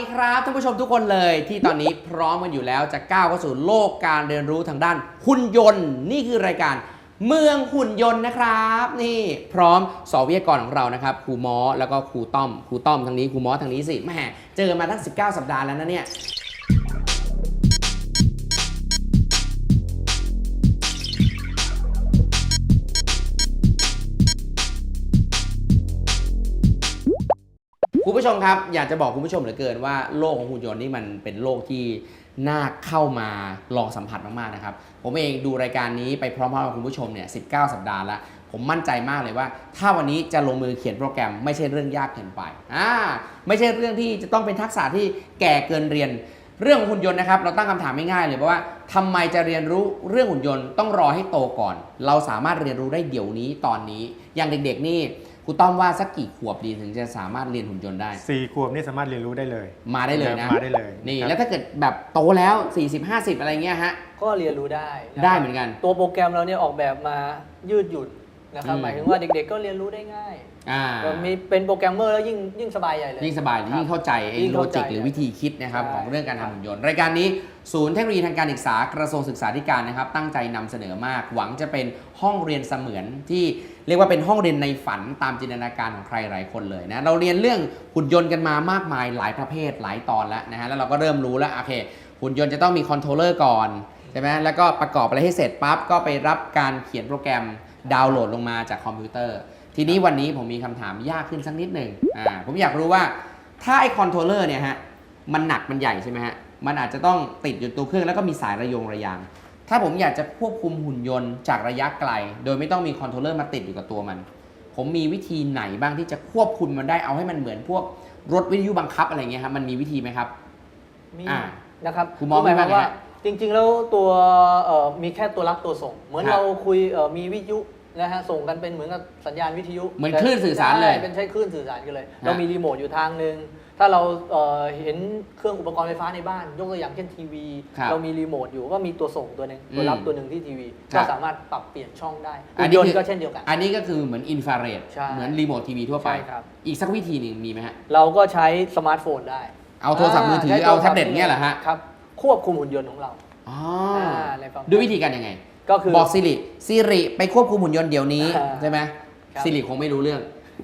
ดีครับท่านผู้ชมทุกคนเลยที่ตอนนี้พร้อมกันอยู่แล้วจะก้าวเข้าสู่โลกการเรียนรู้ทางด้านหุ่นยนต์ นี่คือรายการ เมืองหุ่นยนต์นะครับ นี่พร้อมสอวิทยากรของเรานะครับครูมอแล้วก็ครูต้อมครูต้อมทางนี้ครูมอทางนี้สิแหม่เจอมาตั้ง 19 สัปดาห์แล้วนะเนี่ย ผู้ชมครับ อยากจะบอกคุณผู้ชมเหลือเกินว่าโลกของหุ่นยนต์นี่มันเป็นโลกที่น่าเข้ามาลองสัมผัสมากๆนะครับ ผมเองดูรายการนี้ไปพร้อมๆกับคุณผู้ชมเนี่ย 19 สัปดาห์แล้วผมมั่นใจมากเลยว่า ถ้าวันนี้จะลงมือเขียนโปรแกรมไม่ใช่เรื่องยากเกินไปอ่าไม่ใช่เรื่องที่จะต้องเป็นทักษะที่แก่เกินเรียน เรื่องของหุ่นยนต์นะครับ เราตั้งคำถามง่ายๆเลยเพราะว่าทำไมจะเรียนรู้เรื่องหุ่นยนต์ต้องรอให้โตก่อน เราสามารถเรียนรู้ได้เดี๋ยวนี้ตอนนี้ อย่างเด็กๆนี่ รูต้อมว่าสักกี่ขวบดีถึงจะสามารถเรียนหุ่นยนต์ได้ สี่ขวบนี่สามารถเรียนรู้ได้เลย มาได้เลยนะมาได้เลยนี่ครับ แล้วถ้าเกิดแบบโตแล้ว 40 50 อะไรเงี้ยฮะ ก็เรียนรู้ได้ะได้เหมือนกัน ตัวโปรแกรมเราเนี่ยออกแบบมายืดหยุ่น นะครับอืมหมายถึงว่าเด็กๆก็เรียนรู้ได้ง่ายอ่ามีเป็นโปรแกรมเมอร์แล้วยิ่งยิ่งสบายใหญ่เลย ยิ่งสบายครับยิ่งเข้าใจไอ้ยิ่งโลเข้าใจจิกหรือวิธีคิดนะครับใช่ของเรื่องการทำหุ่นยนต์ รายการนี้ศูนย์เทคโนโลยีทางการศึกษากระทรวงศึกษาธิการนะครับ ตั้งใจนำเสนอมาก หวังจะเป็นห้องเรียนเสมือนที่เรียกว่าเป็นห้องเรียนในฝันตามจินตนาการของใครหลายคนเลยนะเราเรียนเรื่องหุ่นยนต์กันมามากมายหลายประเภทหลายตอนแล้วนะฮะแล้วเราก็เริ่มรู้แล้วโอเคหุ่นยนต์จะต้องมีคอนโทรลเลอร์ก่อนใช่ไหมแล้วก็ประกอบอะไรให้เสร็จปั๊บก็ไปรับการเขียนโปรแกรม ดาวน์โหลดลงมาจากคอมพิวเตอร์ ทีนี้วันนี้ผมมีคำถามยากขึ้นสักนิดหนึ่งอ่าผมอยากรู้ว่าถ้าไอคอนโทรลเลอร์เนี่ยฮะมันหนักมันใหญ่ใช่ไหมฮะมันอาจจะต้องติดอยู่ตัวเครื่องแล้วก็มีสายระยงระยาง ถ้าผมอยากจะควบคุมหุ่นยนต์จากระยะไกล โดยไม่ต้องมีคอนโทรลเลอร์มาติดอยู่กับตัวมัน ผมมีวิธีไหนบ้างที่จะควบคุมมันได้เอาให้มันเหมือนพวกรถวิทยุบังคับอะไรเงี้ยครับมันมีวิธีไหมครับ มีอ่า นะครับคุณมองหมายความว่าไงว่าฮะ จริงๆ แล้วตัวเอ่อมีแค่ตัวรับตัวส่ง เหมือนครับเราคุยเอ่อมีวิทยุนะฮะส่งกันเป็นเหมือนกับสัญญาณวิทยุเหมือนคลื่นสื่อสารเลย ใช่เป็นใช้คลื่นสื่อสารกันเลยฮะเรามีรีโมทอยู่ทางหนึ่งถ้าเราเอ่อเห็นเครื่องอุปกรณ์ไฟฟ้าในบ้าน ยกตัวอย่างเช่นทีวี ครับเรามีรีโมทอยู่ก็มีตัวส่งตัวหนึ่งตัวรับอืมตัวหนึ่งที่ทีวีครัก็บ สามารถปรับเปลี่ยนช่องได้อัหุ่นนนี้ยนคือต์ก็เช่นเดียวกัน อันนี้ก็คือเหมือนอินฟราเรดใช่เหมือนรีโมททีวีทั่วไป ใช่ครับ อีกสักวิธีหนึ่งมีไหมฮะ เราก็ใช้สมาร์ทโฟนได้เอาโทรศัพท์มือถือใช้เอาโทรแท็ศัพบท์เล็ตเนี่ยเหรอฮะ ครับ ควบคุมหุ่นยนต์ของเราอ๋อในฟังก์ชันด้วยวิธีการยังไง ก็คือ บอกซิริซิริไปควบคุมหุ่นยนต์เดี๋ยวนี้อ่าใช่ไหมครับซิริคงไม่รู้เรื่อง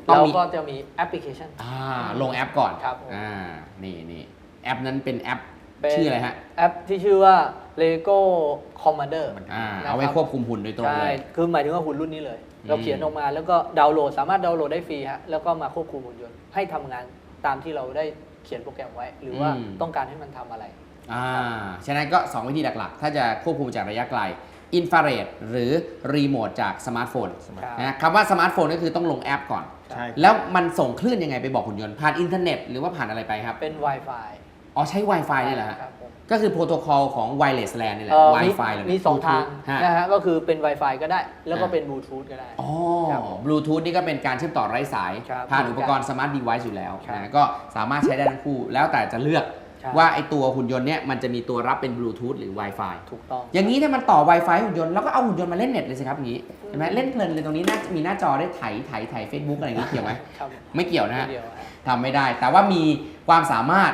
ต้องเรามีก็จะมีแอปพลิเคชัน อ่าลงแอปก่อนครับผมอ่านี่นี่แอปนั้นเป็นแอปเป็น ชื่ออะไรฮะแอปที่ชื่อว่า Lego Commander อ่านะครับเอาไว้ควบคุมหุ่นโดยตรงใช่ เลย คือหมายถึงว่าหุ่นรุ่นนี้เลย อืม เราเขียนออกมาแล้วก็ดาวน์โหลด สามารถดาวน์โหลดได้ฟรีฮะ แล้วก็มาควบคุมหุ่นยนต์ให้ทำงานตามที่เราได้เขียนโปรแกรมไว้ หรือว่าต้องการให้มันทำอะไร อ่าฉะนั้นก็ 2 วิธีหลักๆ ถ้าจะควบคุมจากระยะไกลอินฟราเรดหรือรีโมทจากสมาร์ทโฟนครับนะคำว่าสมาร์ทโฟนก็คือต้องลงแอปก่อน ใช่ แล้วมันส่งคลื่นยังไงไปบอกหุ่นยนต์ ผ่านอินเทอร์เน็ตหรือว่าผ่านอะไรไปครับ เป็น Wi-Fi อ๋อใช้ Wi-Fi นี่แหละฮะครับผมก็คือโปรโตคอลของ Wireless LAN นี่แหละ เอ่อมี Wi-Fi เลยมีสองทางฮะนะฮะก็คือเป็น Wi-Fi ก็ได้ แล้วก็อ่าเป็นบลูทูธก็ได้ อ๋อครับผมบลูทูธนี่ก็เป็นการเชื่อมต่อไร้สาย ครับผ่านอุปกรณ์สมาร์ทเดเวิ์อยู่แล้วครับ นะก็สามารถใช้ได้ทั้งคู่ แล้วแต่จะเลือกใช่ ว่าไอตัวหุ่นยนต์เนี่ยมันจะมีตัวรับเป็นบลูทูธหรือ Wi-Fi ถูกต้อง อย่างนี้ถ้ามันต่อ Wi-Fi หุ่นยนต์แล้วก็เอาหุ่นยนต์มาเล่นเน็ตเลยสิครับอย่างนี้เห็นไหมเล่นเพลินเลยตรงนี้น่ามีหน้าจอได้ไถไถไถเฟซบุ๊กอะไรอย่างนี้เกี่ยวไหมครับไม่เกี่ยวนะฮะเดียวฮะ ทำไม่ได้ แต่ว่ามีความสามารถ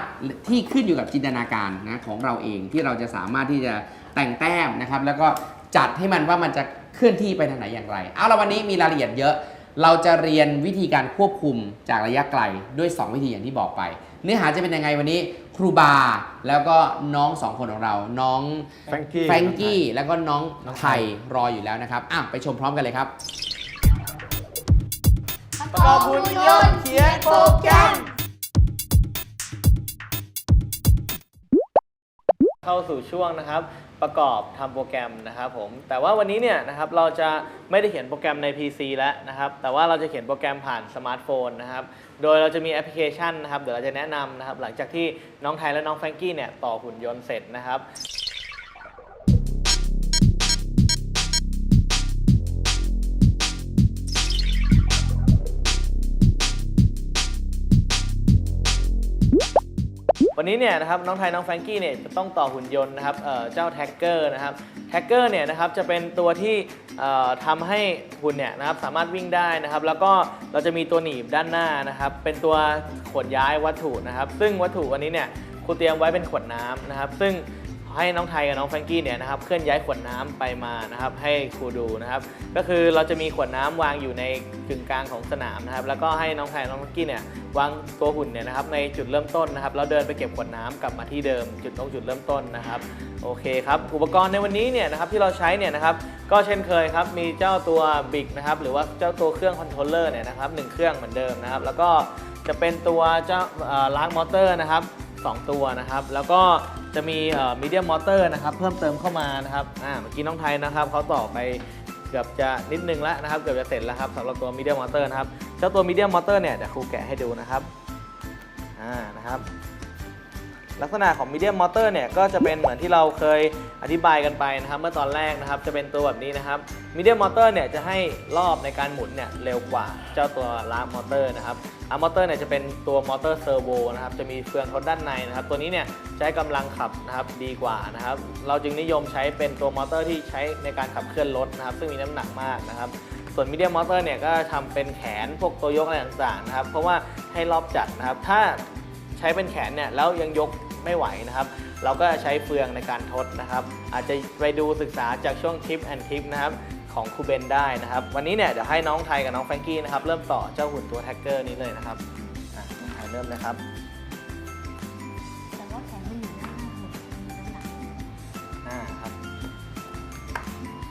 ที่ขึ้นอยู่กับจินตนาการนะของเราเองที่เราจะสามารถที่จะแต่งแต้มนะครับ แล้วก็จัดให้มันว่ามันจะเคลื่อนที่ไปทางไหนอย่างไร เอาละวันนี้มีรายละเอียดเยอะ เราจะเรียนวิธีการควบคุมจากระยะไกลด้วย 2 วิธีอย่างที่บอกไป เนื้อหาจะเป็นยังไงวันนี้ ครูบา แล้วก็น้องสองคนของเรา น้องแฟรงกี้ แฟรงกี้แล้วก็น้องไทยรออยู่แล้วนะครับอะไปชมพร้อมกันเลยครับประกอบหุ่นยนต์เขียนโปรแกรม เข้าสู่ช่วงนะครับประกอบทำโปรแกรมนะครับผมแต่ว่าวันนี้เนี่ยนะครับเราจะไม่ได้เขียนโปรแกรมใน PC แล้วนะครับแต่ว่าเราจะเขียนโปรแกรมผ่านสมาร์ทโฟนนะครับโดยเราจะมีแอปพลิเคชันนะครับเดี๋ยวเราจะแนะนำนะครับหลังจากที่น้องไทยและน้องแฟรงกี้เนี่ยต่อหุ่นยนต์เสร็จนะครับ วันนี้เนี่ยนะครับน้องไทยน้องแฟรงกี้เนี่ยจะต้องต่อหุ่นยนต์นะครับเจ้าแท็กเกอร์นะครับแท็กเกอร์เนี่ยนะครับจะเป็นตัวที่เอ่อทำให้หุ่นเนี่ยนะครับสามารถวิ่งได้นะครับ แล้วก็เราจะมีตัวหนีบด้านหน้านะครับ เป็นตัวขนย้ายวัตถุนะครับ ซึ่งวัตถุวันนี้เนี่ยครูเตรียมไว้เป็นขวดน้ำนะครับ ซึ่ง ให้น้องไทยกับน้องแฟรงกี้เนี่ยนะครับเคลื่อนย้ายขวดน้ำไปมานะครับให้ครูดูนะครับก็คือเราจะมีขวดน้ำวางอยู่ในกึ่งกลางของสนามนะครับแล้วก็ให้น้องไทยน้องแฟรงกี้เนี่ยวางตัวหุ่นเนี่ยนะครับในจุดเริ่มต้นนะครับแล้วเดินไปเก็บขวดน้ำกลับมาที่เดิม จุดตรงจุดเริ่มต้นนะครับโอเคครับอุปกรณ์ในวันนี้เนี่ยนะครับที่เราใช้เนี่ยนะครับก็เช่นเคยครับมีเจ้าตัวบิกนะครับหรือว่าเจ้าตัวเครื่องคอนโทรลเลอร์เนี่ยนะครับหนึ่งเครื่องเหมือนเดิมนะครับแล้วก็จะเป็นตัวเจ้าล้างมอเตอร์นะครับ 2 ตัวนะครับ แล้วก็จะมีมีเดียมมอเตอร์นะครับเพิ่มเติมเข้ามานะครับอ่าเมื่อกี้น้องไทยนะครับเขาต่อไปเกือบจะนิดนึงแล้วนะครับ เกือบจะเสร็จแล้วครับสำหรับตัวมีเดียมมอเตอร์นะครับเจ้าตัวมีเดียมมอเตอร์เนี่ยเดี๋ยวครูแกะให้ดูนะครับอ่านะครับ ลักษณะของมีเดียมมอเตอร์เนี่ยก็จะเป็นเหมือนที่เราเคยอธิบายกันไปนะครับ เมื่อตอนแรกนะครับจะเป็นตัวแบบนี้นะครับมีเดียมมอเตอร์เนี่ยจะให้รอบในการหมุนเนี่ยเร็วกว่าเจ้าตัวลามอเตอร์นะครับอามอเตอร์เนี่ยจะเป็นตัวมอเตอร์เซอร์โวนะครับจะมีเฟืองทดด้านในนะครับ ตัวนี้เนี่ยใช้กำลังขับนะครับดีกว่านะครับ เราจึงนิยมใช้เป็นตัวมอเตอร์ที่ใช้ในการขับเคลื่อนรถนะครับ ซึ่งมีน้ำหนักมากนะครับส่วนมีเดียมมอเตอร์เนี่ยก็ทำเป็นแขนพวกตัวยกอะไรต่างๆนะครับ เพราะว่าให้รอบจัดนะครับ ถ้า ช้เป็นแขนเนี่ยแล้วยังยกไม่ไหวนะครับ เราก็ใช้เฟืองในการทดนะครับ อาจจะไปดูศึกษาจากช่วงทิปแอนทิปนะครับของครูเบนได้นะครับ วันนี้เนี่ยเดี๋ยวให้น้องไทยกับน้องแฟรงกี้นะครับเริ่มต่อเจ้าหุ่นตัวแท็กเกอร์นี้เลยนะครับอะน้องไทยเริ่มนะครับ แต่ว่าแขนไม่อยู่หน้าหุ่นมีน้ำหนักอ่าครับ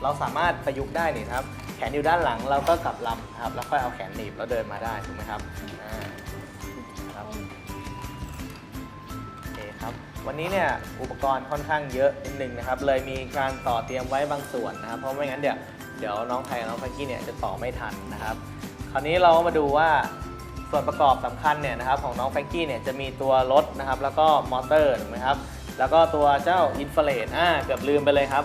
เราสามารถประยุกต์ได้นี่ครับ แขนอยู่ด้านหลังเราก็กลับลำครับแล้วค่อยเอาแขนหนีบแล้วเดินมาได้ถูกไหมครับอ่า วันนี้เนี่ยอุปกรณ์ค่อนข้างเยอะนิดนึงนะครับ เลยมีการต่อเตรียมไว้บางส่วนนะครับ เพราะไม่งั้นเดี๋ยวเดี๋ยวน้องไทยกับน้องแฟรงกี้เนี่ยจะต่อไม่ทันนะครับ คราวนี้เรามาดูว่าส่วนประกอบสำคัญเนี่ยนะครับของน้องแฟงกี้เนี่ยจะมีตัวรถนะครับ แล้วก็มอเตอร์ถูกไหมครับ แล้วก็ตัวเจ้าอินฟลเลตอ่าเกือบลืมไปเลยครับ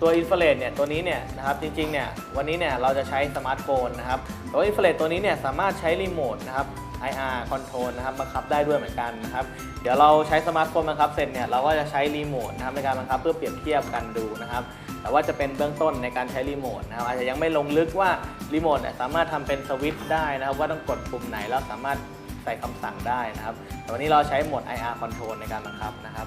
ตัวอินฟ a เรตเนี่ยตัวนี้เนี่ยนะครับจริงๆเนี่ยวันนี้เนี่ยเราจะใช้สมาร์ทโฟนนะครับตัวอินฟ a เรตตัวนี้เนี่ยสามารถใช้รีโมทนะครับ IR control นะครับบังคับได้ด้วยเหมือนกันนะครับเดี๋ยวเราใช้สมาร์ทโฟนบังคับเสร็จเนี่ยเราก็จะใช้รีโมทนะครับในการบังคับเพื่อเปรียบเทียบกันดูนะครับแต่ว่าจะเป็นเบื้องต้นในการใช้รีโมทนะครับอาจจะยังไม่ลงลึกว่ารีโมทเนี่ยสามารถทำเป็นสวิตช์ได้นะครับว่าต้องกดปุ่มไหนแล้วสามารถใส่คำสั่งได้นะครับแต่วันนี้เราใช้โหมด IR control ในการบังคับนะครับ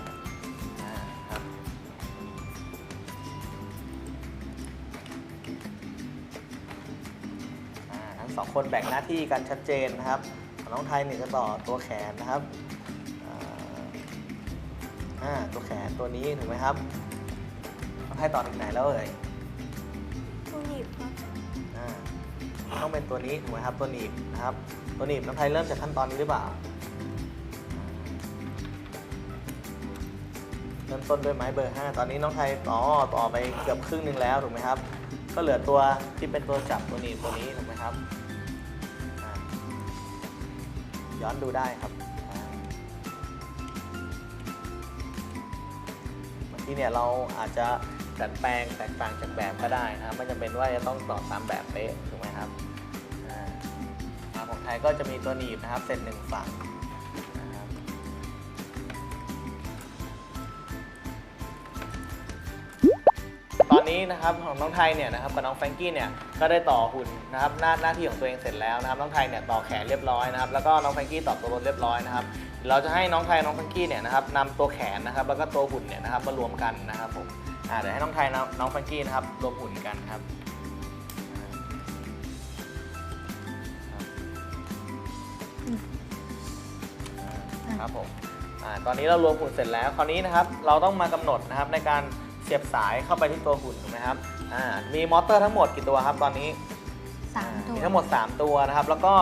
สองคนแบ่งหน้าที่กันชัดเจนนะครับของน้องไทยเนี่ยจะต่อตัวแขนนะครับอ่าอ่าตัวแขนตัวนี้ถูกไหมครับน้องไทยต่อถึงไหนแล้วเอ่ยตัวหนีบครับอ่าต้องเป็นตัวนี้ถูกไหมครับตัวหนีบนะครับ ตัวหนีบน้องไทยเริ่มจากขั้นตอนนี้หรือเปล่าเริ่มต้นด้วยไม้เบอร์ 5 ตอนนี้น้องไทยต่อต่อไปเกือบครึ่งหนึงแล้วถูกไหมครับ ก็เหลือตัวที่เป็นตัวจับตัวหนีบตัวนี้ถูกไหมครับ ย้อนดูได้ครับบางทีเนี่ยเราอาจจะดัดแปลงแตกต่างจากแบบก็ได้นะครับไม่จำเป็นว่าจะต้องต่อตามแบบเป๊ะถูกไหมครับอาของไทยก็จะมีตัวหนีบนะครับเสร็จหนึ่งฝั่ง นนี้นี้นะครับของน้องไทยเนี่ยนะครับกับน้องแฟรงกี้เนี่ยก็ได้ต่อหุ่นนะครับหน้าหน้าที่ของตัวเองเสร็จแล้วนะครับน้องไทยเนี่ยต่อแขนเรียบร้อยนะครับแล้วก็น้องแฟรงกี้ต่อตัวรถเรียบร้อยนะครับเดี๋ยวเราจะให้น้องไทยน้องแฟรงกี้เนี่ยนะครับนำตัวแขนนะครับแล้วก็ตัวหุ่นเนี่ยนะครับมารวมกันนะครับผมอ่าเดี๋ยวให้น้องไทยน้องน้องแฟรงกี้นะครับรวมหุ่นกันครับอ่าครับผมอ่าตอนนี้เรารวมหุ่นเสร็จแล้ว คราวนี้นะครับ เราต้องมากำหนดนะครับในการเสียบสายเข้าไปที่ตัวหุ่นถูกไหมครับอ่ามีมอเตอร์ทั้งหมดกี่ตัวครับตอนนี้สามตัวมีทั้งหมด 3 ตัวนะครับ แล้วก็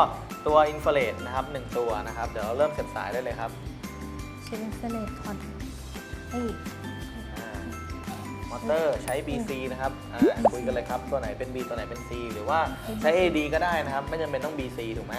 ตัวอินฟราเรดนะครับ1ตัวนะครับ เดี๋ยวเราเริ่มเสียบสายได้เลยครับเชนเซเลตคอนเอ้ยอ่ามอเตอร์ใช้ BC นะครับอ่าคุยกันเลยครับ ตัวไหนเป็น B ตัวไหนเป็น C หรือว่าใช้ AD ก็ได้นะครับ ไม่จำเป็นต้อง BC ถูกไหม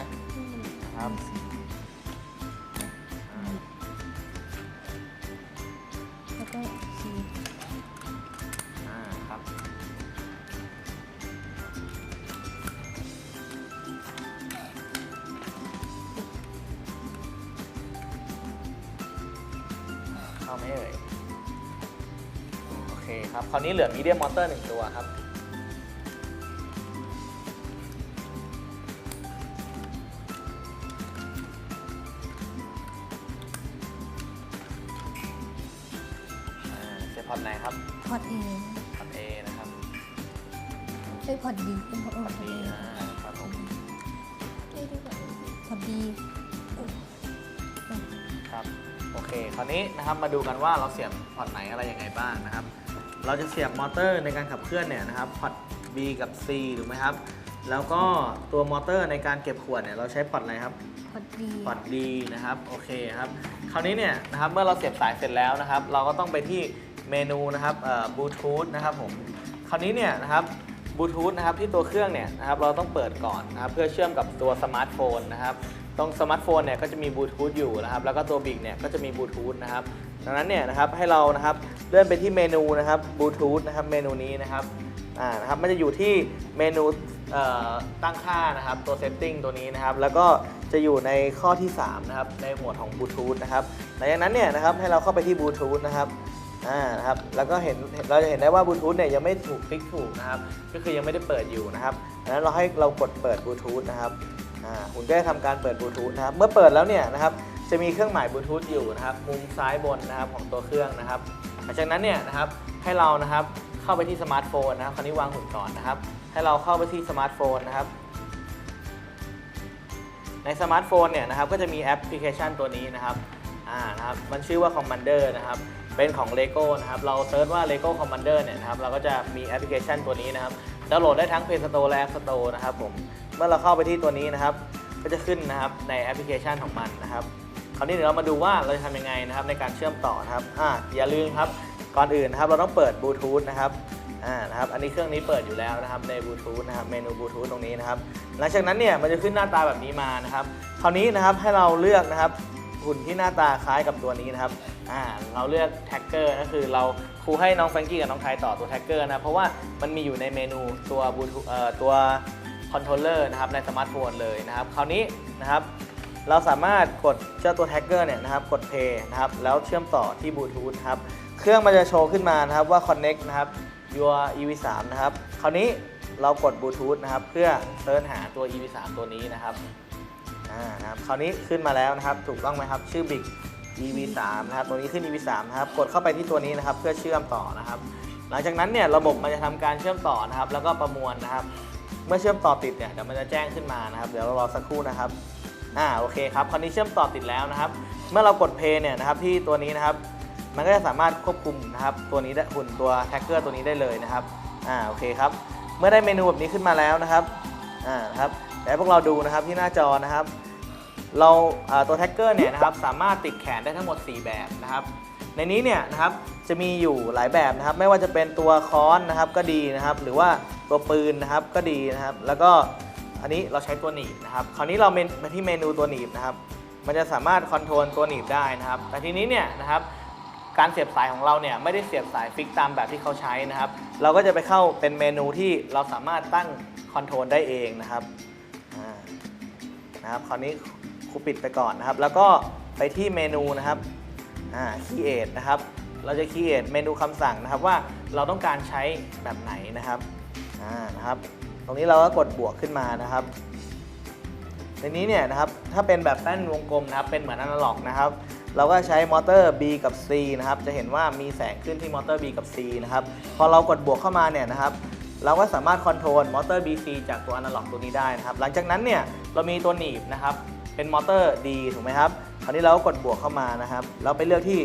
คครับคราวนี้เหลือมีเดียมมอเตอร์หนึ่งตัวครับอ่าเสียบพอร์ตไหนครับ พอดเอพอร์ต A นะครับ เอ้ยพอดดีเป็นพอดพอร์ตเอ B อ่าครับผม พอดดีครับโอเค คราวนี้นะครับมาดูกันว่าเราเสียบพอร์ตไหนอะไรยังไงบ้างนะครับ เราจะเสียบมอเตอร์ในการขับเคลื่อนเนี่ยนะครับพอร์ต B กับ C ถูกไหมครับ แล้วก็ตัวมอเตอร์ในการเก็บขวดเนี่ยเราใช้พอร์ตอะไรครับ พอดดีพอร์ต D นะครับโอเคครับคราวนี้เนี่ยนะครับเมื่อเราเสียบสายเสร็จแล้วนะครับ เราก็ต้องไปที่เมนูนะครับบลูทูธนะครับผมคราวนี้เนี่ยนะครับบลูทูธนะครับที่ตัวเครื่องเนี่ยนะครับเราต้องเปิดก่อนนะครับเพื่อเชื่อมกับตัวสมาร์ทโฟนนะครับ ตรงสมาร์ทโฟนเนี่ยก็จะมีบลูทูธอยู่นะครับแล้วก็ตัวบิ๊กเนี่ยก็จะมีบลูทูธนะครับดังนั้นเนี่ยนะครับให้เรานะครับเลื่อนไปที่เมนูนะครับบลูทูธนะครับเมนูนี้นะครับอ่านะครับมันจะอยู่ที่เมนูตั้งค่านะครับตัว setting ตัวนี้นะครับแล้วก็จะอยู่ในข้อที่3นะครับในหมวดของบลูทูธนะครับหลังจากนั้นเนี่ยนะครับให้เราเข้าไปที่บลูทูธนะครับอ่านะครับแล้วก็เห็นเราจะเห็นได้ว่าบลูทูธเนี่ยยังไม่ถูกคลิกถูกนะครับก็คือยังไม่ได้เปิดอยู่นะครับดังนั้นเราให้เรากดเปิดบลูทูธนะครับ อ่าคุณก็จะทำการเปิดบลูทูธนะครับ เมื่อเปิดแล้วเนี่ยนะครับ จะมีเครื่องหมายบลูทูธอยู่นะครับ มุมซ้ายบนนะครับของตัวเครื่องนะครับหลังจากนั้นเนี่ยนะครับให้เรานะครับเข้าไปที่สมาร์ทโฟนนะครับคราวนี้วางหุ่นก่อนนะครับ ให้เราเข้าไปที่สมาร์ทโฟนนะครับ ในสมาร์ทโฟนเนี่ยนะครับก็จะมีแอปพลิเคชันตัวนี้นะครับอ่านะครับมันชื่อว่า Commander นะครับเป็นของ Lego นะครับ เราเซิร์ชว่า Lego Commander เนี่ยนะครับ เราก็จะมีแอปพลิเคชันตัวนี้นะครับดาวน์โหลดได้ทั้ง Play Store และ App Store นะครับผม เมื่อเราเข้าไปที่ตัวนี้นะครับ ก็จะขึ้นนะครับในแอปพลิเคชันของมันนะครับ คราวนี้เดี๋ยวเรามาดูว่าเราจะทำยังไงนะครับในการเชื่อมต่อนะครับอ่าอย่าลืมครับก่อนอื่นนะครับเราต้องเปิดบลูทูธนะครับอ่านะครับอันนี้เครื่องนี้เปิดอยู่แล้วนะครับในบลูทูธนะครับเมนูบลูทูธตรงนี้นะครับหลังจากนั้นเนี่ยมันจะขึ้นหน้าตาแบบนี้มานะครับ คราวนี้นะครับให้เราเลือกนะครับหุ่นที่หน้าตาคล้ายกับตัวนี้นะครับอ่าเราเลือกแท็กเกอร์ก็คือเราครูให้น้องแฟรงกี้กับน้องไทยต่อตัวแท็กเกอร์นะเพราะว่ามันมีอยู่ในเมนูตัวบลูทูธเอ่อตัว คอนโทรลเลอร์นะครับในสมาร์ทโฟนเลยนะครับคราวนี้นะครับเราสามารถกดเจ้าตัวแท็กเกอร์เนี่ยนะครับกด play นะครับแล้วเชื่อมต่อที่บลูทูธครับเครื่องมันจะโชว์ขึ้นมานะครับว่า connect นะครับ your EV3 นะครับคราวนี้เรากดบลูทูธนะครับเพื่อเสิร์ชหาตัว EV3 ตัวนี้นะครับอ่านะครับคราวนี้ขึ้นมาแล้วนะครับถูกต้องไหมครับชื่อ Big EV3 นะครับตัวนี้ขึ้น EV3 นะครับกดเข้าไปที่ตัวนี้นะครับเพื่อเชื่อมต่อนะครับ หลังจากนั้นเนี่ยระบบมันจะทำการเชื่อมต่อนะครับแล้วก็ประมวลนะครับ เมื่อเชื่อมต่อติดเนี่ยเดี๋ยวมันจะแจ้งขึ้นมานะครับ เดี๋ยวเรารอสักครู่นะครับอ่าโอเคครับคราวนี้เชื่อมต่อติดแล้วนะครับ เมื่อเรากดเพย์เนี่ยนะครับที่ตัวนี้นะครับ มันก็จะสามารถควบคุมนะครับตัวนี้ได้หุ่นตัวแท็กเกอร์ตัวนี้ได้เลยนะครับอ่าโอเคครับเมื่อได้เมนูแบบนี้ขึ้นมาแล้วนะครับอ่าครับแต่พวกเราดูนะครับที่หน้าจอนะครับ เราอ่าตัวแท็กเกอร์เนี่ยนะครับสามารถติดแขนได้ทั้งหมด 4 แบบนะครับ ในนี้เนี่ยนะครับจะมีอยู่หลายแบบนะครับ ไม่ว่าจะเป็นตัวค้อนนะครับก็ดีนะครับ หรือว่าตัวปืนนะครับก็ดีนะครับ แล้วก็อันนี้เราใช้ตัวหนีบนะครับ คราวนี้เราเมนมาที่เมนูตัวหนีบนะครับ มันจะสามารถคอนโทรลตัวหนีบได้นะครับ แต่ทีนี้เนี่ยนะครับการเสียบสายของเราเนี่ยไม่ได้เสียบสายฟิกตามแบบที่เขาใช้นะครับ เราก็จะไปเข้าเป็นเมนูที่เราสามารถตั้งคอนโทรลได้เองนะครับนะครับ คราวนี้ครูปิดไปก่อนนะครับ แล้วก็ไปที่เมนูนะครับ อ่า create นะครับ เราจะ create เมนูคำสั่งนะครับว่าเราต้องการใช้แบบไหนนะครับอ่านะครับ ตรงนี้เราก็กดบวกขึ้นมานะครับในนี้เนี่ยนะครับถ้าเป็นแบบแป้นวงกลมนะครับเป็นเหมือนอนาล็อกนะครับเราก็ใช้มอเตอร์ B กับ C นะครับจะเห็นว่ามีแสงขึ้นที่มอเตอร์ B กับ C นะครับพอเรากดบวกเข้ามาเนี่ยนะครับเราก็สามารถคอนโทรลมอเตอร์ BC จากตัวอนาล็อกตัวนี้ได้นะครับหลังจากนั้นเนี่ยเรามีตัวหนีบนะครับเป็นมอเตอร์ D ถูกไหมครับ ราวนี้เราก็กดบวกเข้ามานะครับ เราไปเลือกที่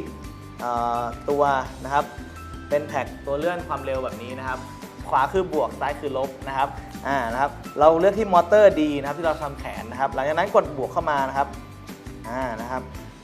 ตัวนะครับ เป็นแท็กตัวเลื่อนความเร็วแบบนี้นะครับ ขวาคือบวกซ้ายคือลบนะครับอ่านะครับ เราเลือกที่มอเตอร์ D นะครับที่เราทำแขนนะครับ หลังจากนั้นกดบวกเข้ามานะครับอ่านะครับ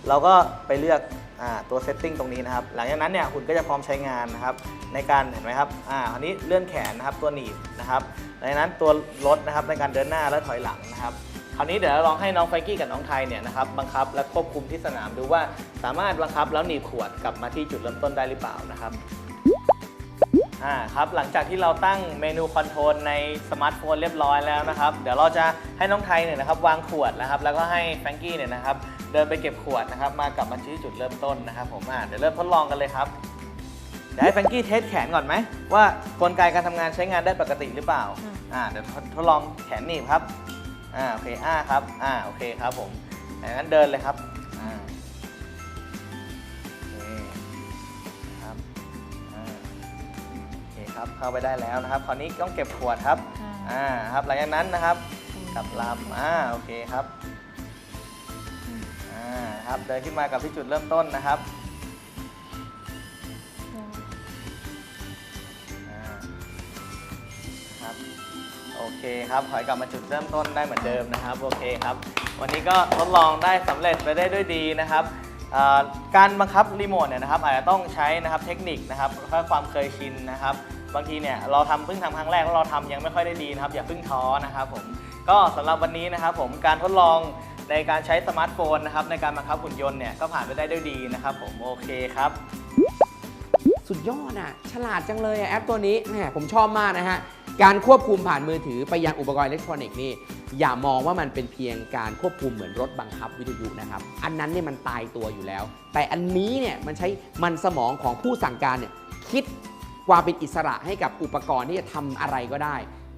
เราก็ไปเลือกอ่าตัวเซตติ้งตรงนี้นะครับ หลังจากนั้นเนี่ยหุ่นก็จะพร้อมใช้งานนะครับ ในการเห็นไหมครับอ่าคราวนี้เลื่อนแขนนะครับตัวหนีบนะครับหลังจากนั้นตัวรถนะครับในการเดินหน้าและถอยหลังนะครับ ราวนี้เดี๋ยวเราลองให้น้องไฟกี้กับน้องไทยเนี่ยนะครับบังคับและควบคุมที่สนามดูว่าสามารถบังคับแล้วหนีบขวดกลับมาที่จุดเริ่มต้นได้หรือเปล่านะครับอ่าครับหลังจากที่เราตั้งเมนูคอนโทรลในสมาร์ทโฟนเรียบร้อยแล้วนะครับ เดี๋ยวเราจะให้น้องไทยเนี่ยนะครับวางขวดนะครับ แล้วก็ให้แฟรงกี้เนี่ยนะครับเดินไปเก็บขวดนะครับ มากลับมาที่จุดเริ่มต้นนะครับ ผมอ่าเดี๋ยวเริ่มทดลองกันเลยครับเดี๋ยวให้แฟรงกี้เทสแขนก่อนไหมว่ากลไกการทำงานใช้งานได้ปกติหรือเปล่าอ่าเดี๋ยวทดลองแขนหนีบครับ อ่าโอเคอ่าครับอ่าโอเคครับผมงั้นเดินเลยครับอ่าโอเคครับอ่าโอเคครับเข้าไปได้แล้วนะครับ คราวนี้ต้องเก็บขวดครับอ่าครับหลังจากนั้นนะครับกลับลำอ่าโอเคครับอ่าครับเดินขึ้นมากับที่จุดเริ่มต้นนะครับ โอเคครับถอยกลับมาจุดเริ่มต้นได้เหมือนเดิมนะครับ โอเคครับ วันนี้ก็ทดลองได้สำเร็จไปได้ด้วยดีนะครับการบังคับรีโมทเนี่ยนะครับอาจจะต้องใช้นะครับเทคนิคนะครับเพื่อความเคยชินนะครับ บางทีเนี่ยเราทำเพิ่งทำครั้งแรกแล้วเราทำยังไม่ค่อยได้ดีนะครับ อย่าเพิ่งท้อนะครับผมก็สำหรับวันนี้นะครับผมการทดลองในการใช้สมาร์ทโฟนนะครับในการบังคับหุ่นยนต์เนี่ยก็ผ่านไปได้ด้วยดีนะครับผมโอเคครับ สุดยอดอะฉลาดจังเลยอะแอปตัวนี้แหมผมชอบมากนะฮะ การควบคุมผ่านมือถือไปยังอุปกรณ์อิเล็กทรอนิกส์นี่อย่ามองว่ามันเป็นเพียงการควบคุมเหมือนรถบังคับวิทยุนะครับ อันนั้นเนี่ยมันตายตัวอยู่แล้ว แต่อันนี้เนี่ยมันใช้มันสมองของผู้สั่งการเนี่ยคิดความเป็นอิสระให้กับอุปกรณ์ที่จะทำอะไรก็ได้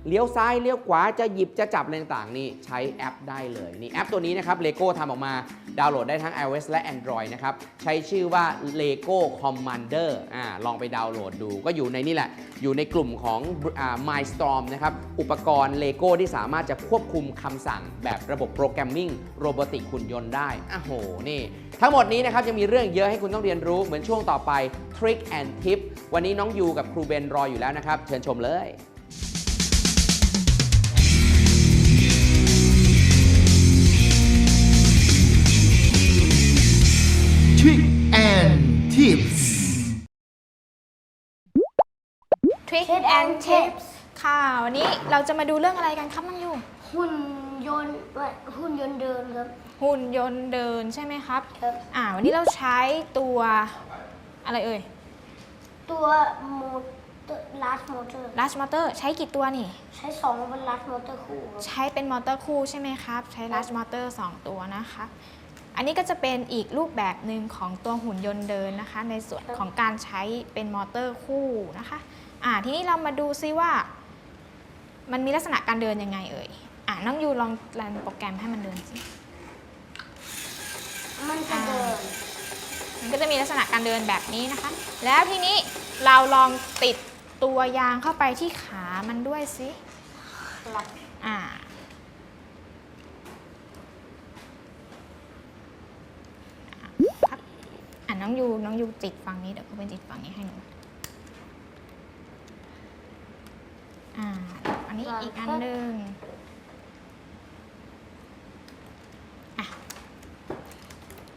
เลี้ยวซ้ายเลี้ยวขวาจะหยิบจะจับอะไรต่างๆนี่ใช้แอปได้เลยนี่แอปตัวนี้นะครับ Lego ทำออกมาดาวน์โหลดได้ทั้ง iOS และ Android นะครับใช้ชื่อว่า Lego Commander อ่าลองไปดาวน์โหลดดูก็อยู่ในนี่แหละ อยู่ในกลุ่มของอ่า Mindstorm นะครับอุปกรณ์ Lego ที่สามารถจะควบคุมคำสั่งแบบระบบโปรแกรมมิ่งโรบอติกหุ่นยนต์ได้อ้โหนี่ทั้งหมดนี้นะครับยังมีเรื่องเยอะให้คุณต้องเรียนรู้เหมือนช่วงต่อไป Trick and Tip วันนี้น้องยูกับครูเบนรออยู่แล้วนะครับ เชิญชมเลย Tips ทริค Tips แอน and เทิป Tips ค่ะ วันนี้เราจะมาดูเรื่องอะไรกันครับน้องยูหุ่นยนต์หุ่นยนต์เดินครับ หุ่นยนต์เดินใช่ไหมครับ ครับ อ่า วันนี้เราใช้ตัวอะไรเอ่ย ตัวโมเตอร์ลัสมอเตอร์ลัชมอเตอร์ใช้กี่ตัวนี่ ใช้สองเป็นลัสมอเตอร์คู่ครับ ใช้เป็นมอเตอร์คู่ใช่ไหมครับ ใช้ลัชมอเตอร์2ตัวนะคะ อันนี้ก็จะเป็นอีกรูปแบบหนึ่งของตัวหุ่นยนต์เดินนะคะ ในส่วนของการใช้เป็นมอเตอร์คู่นะคะอ่าทีนี้เรามาดูซิว่า มันมีลักษณะการเดินยังไงเอ่ยอ่าน้องยูลองรันโปรแกรมให้มันเดินสิมันจะเดิน มันก็จะมีลักษณะการเดินแบบนี้นะคะ แล้วทีนี้เราลองติดตัวยางเข้าไปที่ขามันด้วยสิครับอ่า ครับ อะ น้องยูน้องยูติดฝั่งนี้เดี๋ยวก็เป็นติดฝั่งนี้ให้หนูอ่าอันนี้อีกอันหนึ่งอะ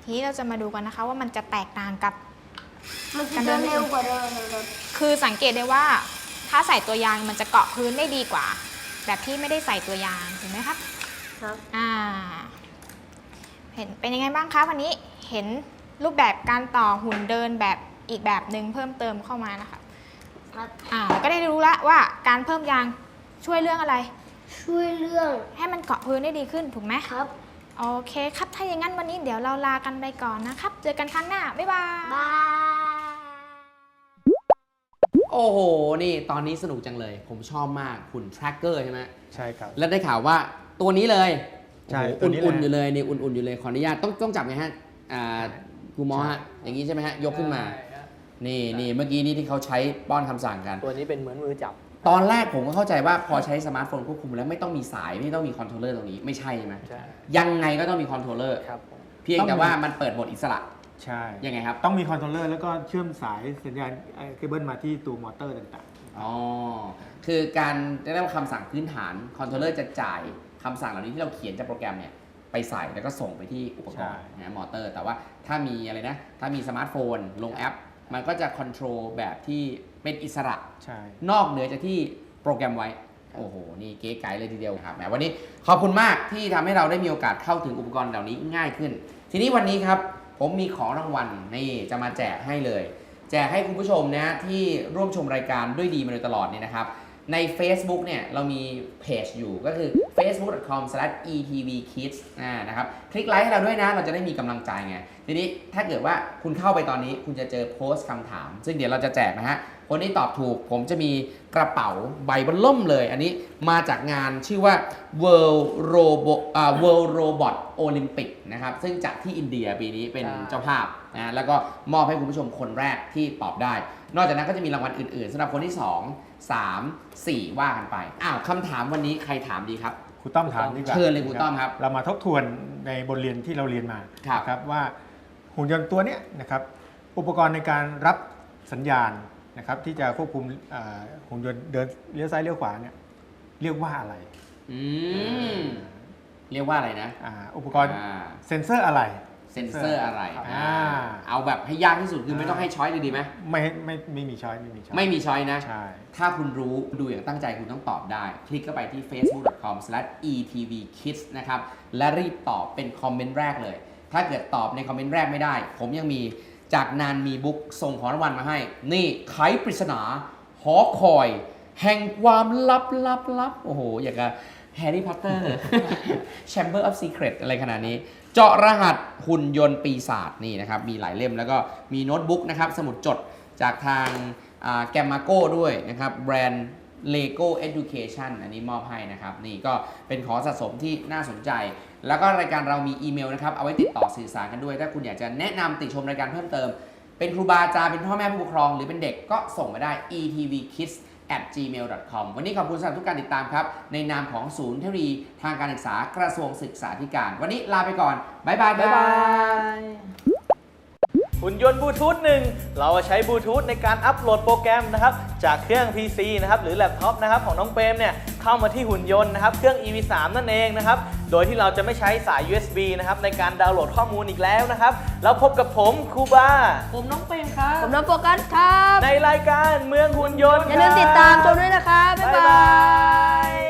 ทีนี้เราจะมาดูกันนะคะว่ามันจะแตกต่างกับมันจะเดินเร็วกว่าเดิมครับคือสังเกตได้ว่าถ้าใส่ตัวยางมันจะเกาะพื้นได้ดีกว่า แบบที่ไม่ได้ใส่ตัวยางเห็นไหมครับครับอ่า เห็นเป็นยังไงบ้างคะวันนี้เห็น รูปแบบการต่อหุ่นเดินแบบอีกแบบหนึ่งเพิ่มเติมเข้ามานะคะครับอ่าแล้วก็ได้รู้ละว่าการเพิ่มยางช่วยเรื่องอะไร ช่วยเรื่องให้มันเกาะพื้นได้ดีขึ้นถูกไหมครับ โอเคครับ ถ้าอย่างนั้นวันนี้เดี๋ยวเราลากันไปก่อนนะครับ เจอกันครั้งหน้า บ๊ายบาย บาย โอ้โห นี่ตอนนี้สนุกจังเลย ผมชอบมากหุ่น tracker ใช่ไหมใช่ครับ แล้วได้ข่าวว่าตัวนี้เลยใช่โอ้โหตัวนี้เลยอุ่นๆอยู่เลยนี่อุ่นๆอยู่เลยขออนุญาตต้องต้องจับไงฮะอ่า ครูหมอฮะอย่างนี้ใช่ไหมฮะยกขึ้นมาใช่ฮะนี่นี่เมื่อกี้นี้ที่เขาใช้ป้อนคำสั่งกัน ตัวนี้เป็นเหมือนมือจับ ตอนแรกผมก็เข้าใจว่าพอใช้สมาร์ทโฟนควบคุมแล้วไม่ต้องมีสายไม่ต้องมีคอนโทรลเลอร์ตรงนี้ไม่ใช่ใช่ไหมใช่ยังไงก็ต้องมีคอนโทรลเลอร์ครับผมเพียงแต่ว่ามันเปิดโหมดอิสระใช่ยังไงครับ ต้องมีคอนโทรลเลอร์แล้วก็เชื่อมสายสัญญาณเอ่อเคเบิลมาที่ตัวมอเตอร์ต่างอ๋อคือการได้รับคำสั่งพื้นฐานคอนโทรลเลอร์จะจ่ายคำสั่งเหล่านี้ที่เราเขียนจากโปรแกรมเนี่ย ไปใส่แล้วก็ส่งไปที่อุปกรณ์นะมอเตอร์ แต่ว่าถ้ามีอะไรนะถ้ามีสมาร์ทโฟน ลงแอป มันก็จะคอนโทรลแบบที่เป็นอิสระๆใช่นอกเหนือจากที่โปรแกรมไว้ โอ้โห นี่เก๋ไก๋เลยทีเดียวครับแหมวันนี้ขอบคุณมากที่ทำให้เราได้มีโอกาสเข้าถึงอุปกรณ์เหล่านี้ง่ายขึ้น ทีนี้วันนี้ครับผมมีของรางวัลนี่จะมาแจกให้เลย แจกให้คุณผู้ชมนะที่ร่วมชมรายการด้วยดีมาโดยตลอดเนี่ยนะครับ ใน Facebook เนี่ยเรามีเพจอยู่ก็คือ facebook.com/etvkids อ่านะครับคลิกไลค์ให้เราด้วยนะ เราจะได้มีกำลังใจไง ทีนี้ถ้าเกิดว่าคุณเข้าไปตอนนี้คุณจะเจอโพสต์คำถาม ซึ่งเดี๋ยวเราจะแจกนะฮะ คนที่ตอบถูกผมจะมีกระเป๋าใบบนล่มเลย อันนี้มาจากงานชื่อว่า World Robot อ่า World Robot Olympic นะครับ ซึ่งจัดที่อินเดียปีนี้เป็นใช่เจ้าภาพนะแล้วก็มอบให้คุณผู้ชมคนแรกที่ตอบได้ นอกจากนั้นก็จะมีรางวัลอื่นๆสำหรับคนที่ 2 3 4 ว่ากันไป อ้าวคำถามวันนี้ใครถามดีครับครูต้อมถามดีกว่าเชิญเลยครูต้อมครับ เรามาทบทวนในบทเรียนที่เราเรียนมาครับนะครับว่าหุ่นยนต์ตัวเนี้ยนะครับ อุปกรณ์ในการรับสัญญาณนะครับ ที่จะควบคุมอ่าหุ่นยนต์เดินเลี้ยวซ้ายเลี้ยวขวาเนี่ยเรียกว่าอะไรอืมเรียกว่าอะไรนะอ่าอุปกรณ์อ่าเซนเซอร์อะไร เซนเซอร์อะไรอ่าอ่าเอาแบบให้ยากที่สุดคือไม่ต้องให้ช้อยเลยดีไหมไม่ไม่ไม่มีช้อยไม่มีช้อยไม่มีช้อยนะใช่ถ้าคุณรู้ดูอย่างตั้งใจคุณต้องตอบได้ คลิกเข้าไปที่ facebook.com/etvkids นะครับ และรีบตอบเป็นคอมเมนต์แรกเลย ถ้าเกิดตอบในคอมเมนต์แรกไม่ได้ ผมยังมีจากนานมีบุ๊กส่งของรางวัลมาให้ นี่ไขปริศนาหอคอย แห่งความลับลับลับโอ้โห อย่างกับ แฮร์รี่พอตเตอร์ Chamber of Secret อะไรขนาดนี้ เจาะรหัสหุ่นยนต์ปีศาจนี่นะครับ มีหลายเล่มแล้วก็มีโน้ตบุ๊กนะครับ สมุดจดจากทางแกมมาโก้ด้วยนะครับ แบรนด์ Lego Education อันนี้มอบให้นะครับ นี่ก็เป็นของสะสมที่น่าสนใจ แล้วก็รายการเรามีอีเมลนะครับ เอาไว้ติดต่อสื่อสารกันด้วย ถ้าคุณอยากจะแนะนำติชมรายการเพิ่มเติม เป็นครูบาอาจารย์เป็นพ่อแม่ผู้ปกครอง หรือเป็นเด็กก็ส่งมาได้ etvkids at gmail.com วันนี้ขอบคุณสำหรับทุกการติดตามครับ ในนามของศูนย์เทคโนโลยีทางการศึกษากระทรวงศึกษาธิการ วันนี้ลาไปก่อน บ๊ายบาย บ๊ายบาย หุ่นยนต์บลูทูธหนึ่งเราใช้บลูทูธในการอัปโหลดโปรแกรมนะครับจากเครื่อง PC นะครับหรือแล็ปท็อปนะครับของน้องเปรมเนี่ยเข้ามาที่หุ่นยนต์นะครับเครื่อง EV3 นั่นเองนะครับโดยที่เราจะไม่ใช้สาย USB นะครับในการดาวน์โหลดข้อมูลอีกแล้วนะครับแล้วพบกับผมครูบาผมน้องโฟกัสครับ ในรายการเมืองหุ่นยนต์อย่าลืมติดตามชมด้วยนะครับบ๊ายบาย